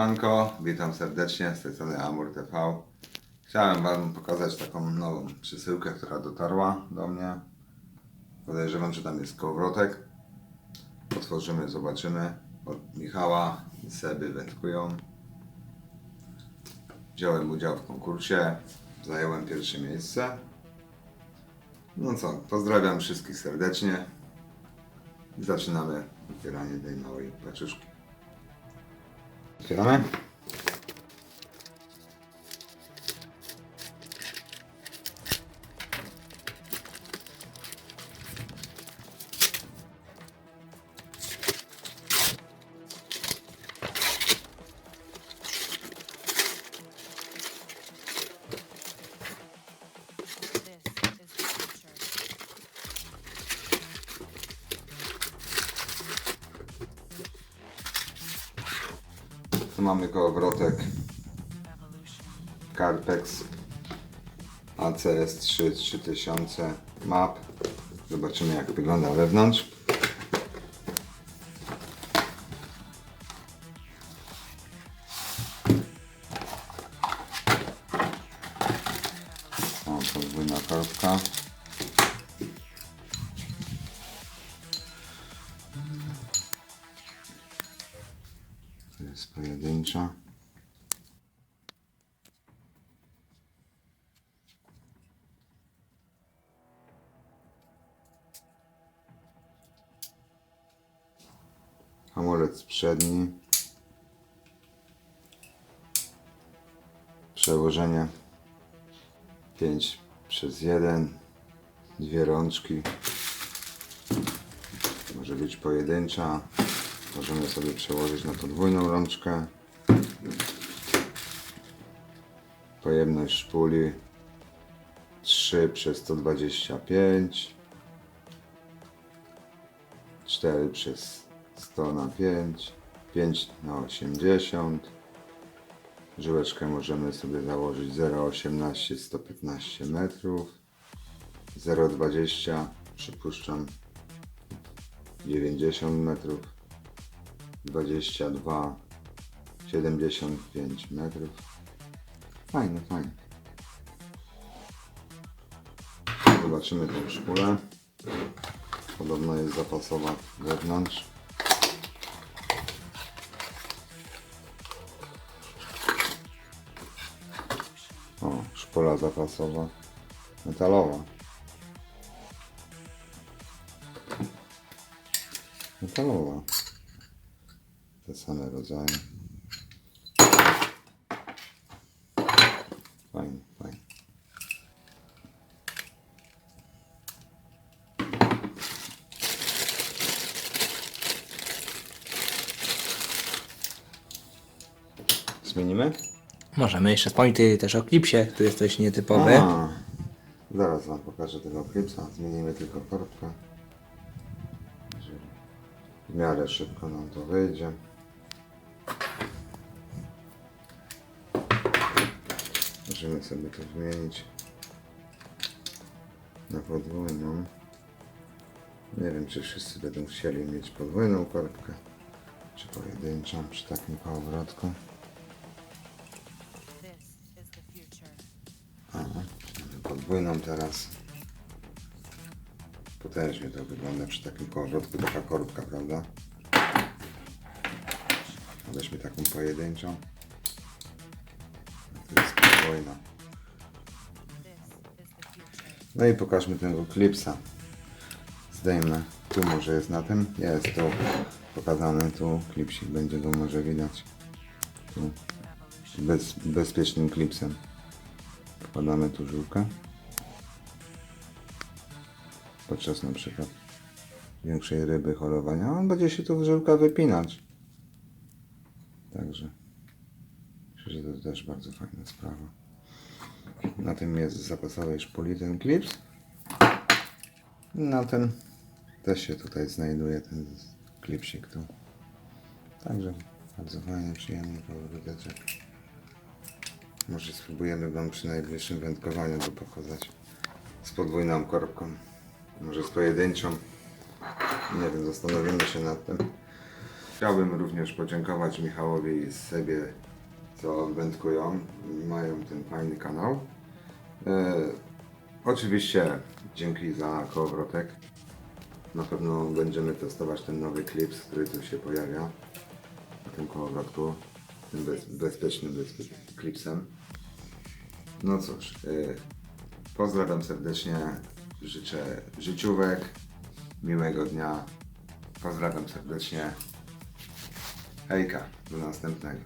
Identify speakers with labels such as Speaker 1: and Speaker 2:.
Speaker 1: Siemanko, witam serdecznie z tej strony Amur TV. Chciałem Wam pokazać taką nową przesyłkę, która dotarła do mnie. Podejrzewam, że tam jest kołowrotek. Otworzymy, zobaczymy. Od Michała i Seby wędkują. Wziąłem udział w konkursie, zająłem pierwsze miejsce. No co, pozdrawiam wszystkich serdecznie. Zaczynamy otwieranie tej małej paczuszki.
Speaker 2: Selamat.
Speaker 1: Tu mamy kołowrotek. Carpex ACS 3 3000 map. Zobaczymy jak wygląda wewnątrz. O, podwójna korbka. To jest pojedyncza. Hamulec przedni. Przełożenie 5 przez 1. Dwie rączki. Może być pojedyncza. Możemy sobie przełożyć na podwójną rączkę. Pojemność szpuli 3 przez 125. 4 przez 100 na 5, 5 na 80. Żyłeczkę możemy sobie założyć 0,18 115 metrów, 0,20 przypuszczam 90 metrów, 22 75 metrów. Fajne, fajne. Zobaczymy tą szpulę. Podobno jest zapasowa wewnątrz. O, szpola zapasowa. Metalowa. Metalowa. Te same rodzaje. Fajnie, fajnie. Zmienimy?
Speaker 3: Możemy jeszcze wspomnieć tutaj też o klipsie, który jest dość nietypowy.
Speaker 1: A, zaraz Wam pokażę tego klipsa. Zmienimy tylko. Żeby W miarę szybko nam to wyjdzie. Możemy sobie to wymienić na podwójną. Nie wiem, czy wszyscy będą chcieli mieć podwójną korbkę, czy pojedynczą przy takim kołowrotku. Podwójną teraz. Potężnie to wygląda przy takim kołowrotku, taka korbka, prawda? A Weźmy taką pojedynczą. To jest
Speaker 2: future.
Speaker 1: No i pokażmy tego klipsa. Zdejmę. Tu może jest na tym. Jest tu pokazany. Tu klipsik będzie go może widać. Tu. Bez, bezpiecznym klipsem. Wkładamy tu żółkę. Podczas na przykład większej ryby holowania. On będzie się tu żyłka wypinać. Także myślę, że to też bardzo fajna sprawa. Na tym jest zapasowej szpuli ten klips. Na tym też się tutaj znajduje ten klipsik tu. Także bardzo fajny, przyjemny kołowroteczek. Może spróbujemy Wam przy najbliższym wędkowaniu go pokazać z podwójną korbką. Może z pojedynczą. Nie wiem, zastanowimy się nad tym. Chciałbym również podziękować Michałowi i sobie co wędkują, mają ten fajny kanał. E, oczywiście dzięki za kołowrotek. Na pewno będziemy testować ten nowy klips, który tu się pojawia na tym kołowrotku, tym bez, bezpiecznym bezpie, klipsem. No cóż, e, pozdrawiam serdecznie, życzę życiówek, miłego dnia. Pozdrawiam serdecznie. Hejka, do następnego.